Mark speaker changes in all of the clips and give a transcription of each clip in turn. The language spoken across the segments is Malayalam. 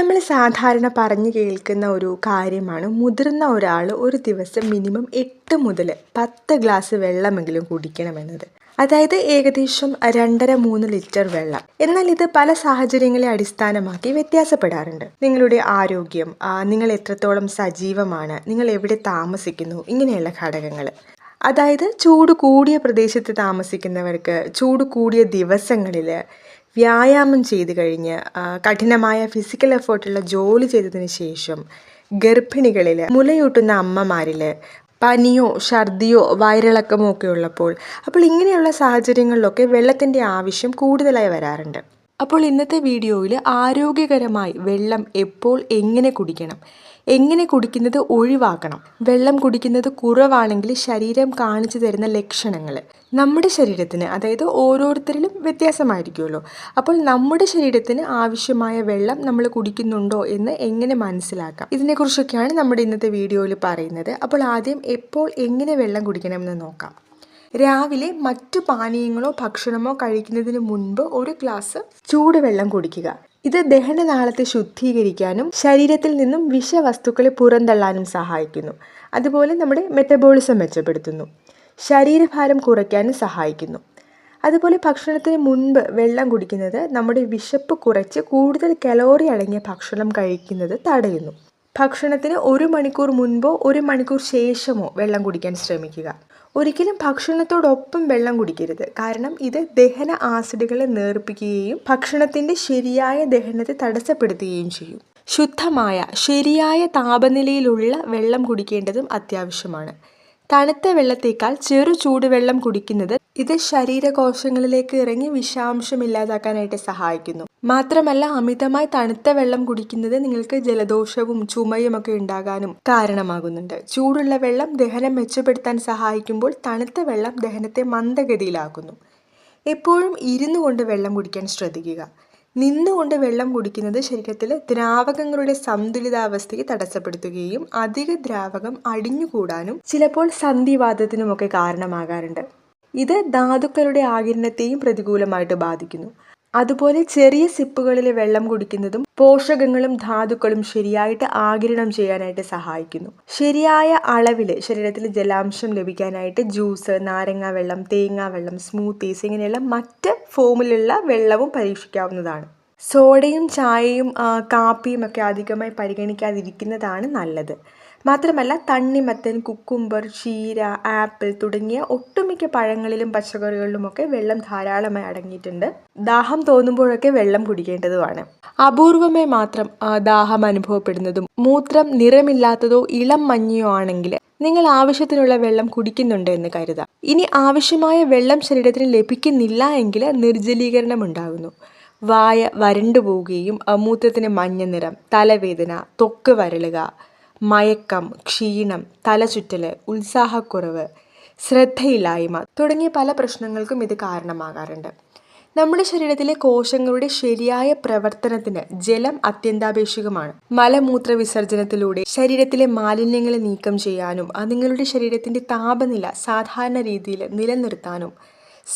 Speaker 1: നമ്മൾ സാധാരണ പറഞ്ഞു കേൾക്കുന്ന ഒരു കാര്യമാണ്. മുതിർന്ന ഒരാൾ ഒരു ദിവസം മിനിമം എട്ട് മുതൽ പത്ത് ഗ്ലാസ് വെള്ളമെങ്കിലും കുടിക്കണമെന്നത്. അതായത് ഏകദേശം രണ്ടര മൂന്ന് ലിറ്റർ വെള്ളം. എന്നാൽ ഇത് പല സാഹചര്യങ്ങളെ അടിസ്ഥാനമാക്കി വ്യത്യാസപ്പെടാറുണ്ട്. നിങ്ങളുടെ ആരോഗ്യം നിങ്ങൾ എത്രത്തോളം സജീവമാണ് നിങ്ങൾ എവിടെ താമസിക്കുന്നു ഇങ്ങനെയുള്ള ഘടകങ്ങൾ. അതായത് ചൂട് കൂടിയ പ്രദേശത്ത് താമസിക്കുന്നവർക്ക് ചൂട് കൂടിയ ദിവസങ്ങളിൽ വ്യായാമം ചെയ്ത് കഴിഞ്ഞ് കഠിനമായ ഫിസിക്കൽ എഫേർട്ടുള്ള ജോലി ചെയ്തതിന് ശേഷം ഗർഭിണികളിൽ മുലയൂട്ടുന്ന അമ്മമാരിൽ പനിയോ ഛർദിയോ വയറിളക്കമോ ഒക്കെ ഉള്ളപ്പോൾ അപ്പോൾ ഇങ്ങനെയുള്ള സാഹചര്യങ്ങളിലൊക്കെ വെള്ളത്തിന്റെ ആവശ്യം കൂടുതലായി വരാറുണ്ട്. അപ്പോൾ ഇന്നത്തെ വീഡിയോയിൽ ആരോഗ്യകരമായി വെള്ളം എപ്പോൾ എങ്ങനെ കുടിക്കണം? എങ്ങനെ കുടിക്കുന്നത് ഒഴിവാക്കണം? വെള്ളം കുടിക്കുന്നത് കുറവാണെങ്കിൽ ശരീരം കാണിച്ചു തരുന്ന ലക്ഷണങ്ങൾ നമ്മുടെ ശരീരത്തിന് അതായത് ഓരോരുത്തരിലും വ്യത്യാസമായിരിക്കുമല്ലോ. അപ്പോൾ നമ്മുടെ ശരീരത്തിന് ആവശ്യമായ വെള്ളം നമ്മൾ കുടിക്കുന്നുണ്ടോ എന്ന് എങ്ങനെ മനസ്സിലാക്കാം? ഇതിനെക്കുറിച്ചൊക്കെയാണ് നമ്മുടെ ഇന്നത്തെ വീഡിയോയിൽ പറയുന്നത്. അപ്പോൾ ആദ്യം എപ്പോൾ എങ്ങനെ വെള്ളം കുടിക്കണമെന്ന് നോക്കാം. രാവിലെ മറ്റു പാനീയങ്ങളോ ഭക്ഷണമോ കഴിക്കുന്നതിന് മുൻപ് ഒരു ഗ്ലാസ് ചൂടുവെള്ളം കുടിക്കുക. ഇത് ദഹനനാളത്തെ ശുദ്ധീകരിക്കാനും ശരീരത്തിൽ നിന്നും വിഷവസ്തുക്കളെ പുറന്തള്ളാനും സഹായിക്കുന്നു. അതുപോലെ നമ്മുടെ മെറ്റബോളിസം മെച്ചപ്പെടുത്തുന്നു. ശരീരഭാരം കുറയ്ക്കാനും സഹായിക്കുന്നു. അതുപോലെ ഭക്ഷണത്തിന് മുൻപ് വെള്ളം കുടിക്കുന്നത് നമ്മുടെ വിശപ്പ് കുറച്ച് കൂടുതൽ കലോറി അടങ്ങിയ ഭക്ഷണം കഴിക്കുന്നത് തടയുന്നു. ഭക്ഷണത്തിന് ഒരു മണിക്കൂർ മുൻപോ ഒരു മണിക്കൂർ ശേഷമോ വെള്ളം കുടിക്കാൻ ശ്രമിക്കുക. ഒരിക്കലും ഭക്ഷണത്തോടൊപ്പം വെള്ളം കുടിക്കരുത്. കാരണം ഇത് ദഹന ആസിഡുകളെ നേർപ്പിക്കുകയും ഭക്ഷണത്തിന്റെ ശരിയായ ദഹനത്തെ തടസ്സപ്പെടുത്തുകയും ചെയ്യും. ശുദ്ധമായ ശരിയായ താപനിലയിലുള്ള വെള്ളം കുടിക്കേണ്ടതും അത്യാവശ്യമാണ്. തണുത്ത വെള്ളത്തേക്കാൾ ചെറു ചൂടുവെള്ളം കുടിക്കുന്നത് ഇത് ശരീരകോശങ്ങളിലേക്ക് ഇറങ്ങി വിഷാംശം ഇല്ലാതാക്കാനായിട്ട് സഹായിക്കുന്നു. മാത്രമല്ല അമിതമായി തണുത്ത വെള്ളം കുടിക്കുന്നത് നിങ്ങൾക്ക് ജലദോഷവും ചുമയും ഒക്കെ ഉണ്ടാകാനും കാരണമാകുന്നുണ്ട്. ചൂടുള്ള വെള്ളം ദഹനം മെച്ചപ്പെടുത്താൻ സഹായിക്കുമ്പോൾ തണുത്ത വെള്ളം ദഹനത്തെ മന്ദഗതിയിലാക്കുന്നു. എപ്പോഴും ഇരുന്നു കൊണ്ട് വെള്ളം കുടിക്കാൻ ശ്രദ്ധിക്കുക. നിന്നുകൊണ്ട് വെള്ളം കുടിക്കുന്നത് ശരീരത്തിൽ ദ്രാവകങ്ങളുടെ സന്തുലിതാവസ്ഥയെ തടസ്സപ്പെടുത്തുകയും അധിക ദ്രാവകം അടിഞ്ഞുകൂടാനും ചിലപ്പോൾ സന്ധിവാദത്തിനുമൊക്കെ കാരണമാകാറുണ്ട്. ഇത് ധാതുക്കളുടെ ആകിരണത്തെയും പ്രതികൂലമായിട്ട് ബാധിക്കുന്നു. അതുപോലെ ചെറിയ സിപ്പുകളിലെ വെള്ളം കുടിക്കുന്നതും പോഷകങ്ങളും ധാതുക്കളും ശരിയായിട്ട് ആകിരണം ചെയ്യാനായിട്ട് സഹായിക്കുന്നു. ശരിയായ അളവിൽ ശരീരത്തിൽ ജലാംശം ലഭിക്കാനായിട്ട് ജ്യൂസ് നാരങ്ങ വെള്ളം തേങ്ങാ വെള്ളം സ്മൂത്തീസ് ഇങ്ങനെയുള്ള മറ്റ് ഫോമിലുള്ള വെള്ളവും പരീക്ഷിക്കാവുന്നതാണ്. സോഡയും ചായയും കാപ്പിയും ഒക്കെ അധികമായി പരിഗണിക്കാതിരിക്കുന്നതാണ് നല്ലത്. മാത്രമല്ല തണ്ണിമത്തൻ കുക്കുംബർ ചീര ആപ്പിൾ തുടങ്ങിയ ഒട്ടുമിക്ക പഴങ്ങളിലും പച്ചക്കറികളിലുമൊക്കെ വെള്ളം ധാരാളമായി അടങ്ങിയിട്ടുണ്ട്. ദാഹം തോന്നുമ്പോഴൊക്കെ വെള്ളം കുടിക്കേണ്ടതുമാണ്. അപൂർവമായി മാത്രം ദാഹം അനുഭവപ്പെടുന്നതും മൂത്രം നിറമില്ലാത്തതോ ഇളം മഞ്ഞയോ ആണെങ്കിൽ നിങ്ങൾ ആവശ്യത്തിനുള്ള വെള്ളം കുടിക്കുന്നുണ്ട് എന്ന് കരുതാം. ഇനി ആവശ്യമായ വെള്ളം ശരീരത്തിന് ലഭിക്കുന്നില്ല എങ്കിൽ നിർജലീകരണം ഉണ്ടാകുന്നു. വായ വരണ്ടു പോവുകയും അമൂത്രത്തിന് മൂത്രത്തിന് മഞ്ഞ നിറം തലവേദന തൊക്ക് വരളുക മയക്കം ക്ഷീണം തലചുറ്റൽ ഉത്സാഹക്കുറവ് ശ്രദ്ധയില്ലായ്മ തുടങ്ങിയ പല പ്രശ്നങ്ങൾക്കും ഇത് കാരണമാകാറുണ്ട്. നമ്മുടെ ശരീരത്തിലെ കോശങ്ങളുടെ ശരിയായ പ്രവർത്തനത്തിന് ജലം അത്യന്താപേക്ഷികമാണ്. മലമൂത്ര വിസർജനത്തിലൂടെ ശരീരത്തിലെ മാലിന്യങ്ങളെ നീക്കം ചെയ്യാനും അത് നിങ്ങളുടെ ശരീരത്തിന്റെ താപനില സാധാരണ രീതിയിൽ നിലനിർത്താനും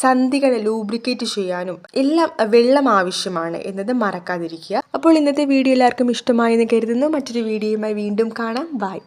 Speaker 1: സന്ധികളെ ലൂബ്രിക്കേറ്റ് ചെയ്യാനും എല്ലാം വെള്ളം ആവശ്യമാണ് എന്നത് മറക്കാതിരിക്കുക. അപ്പോൾ ഇന്നത്തെ വീഡിയോ എല്ലാവർക്കും ഇഷ്ടമായെന്ന് കരുതുന്നു. മറ്റൊരു വീഡിയോയുമായി വീണ്ടും കാണാം. ബൈ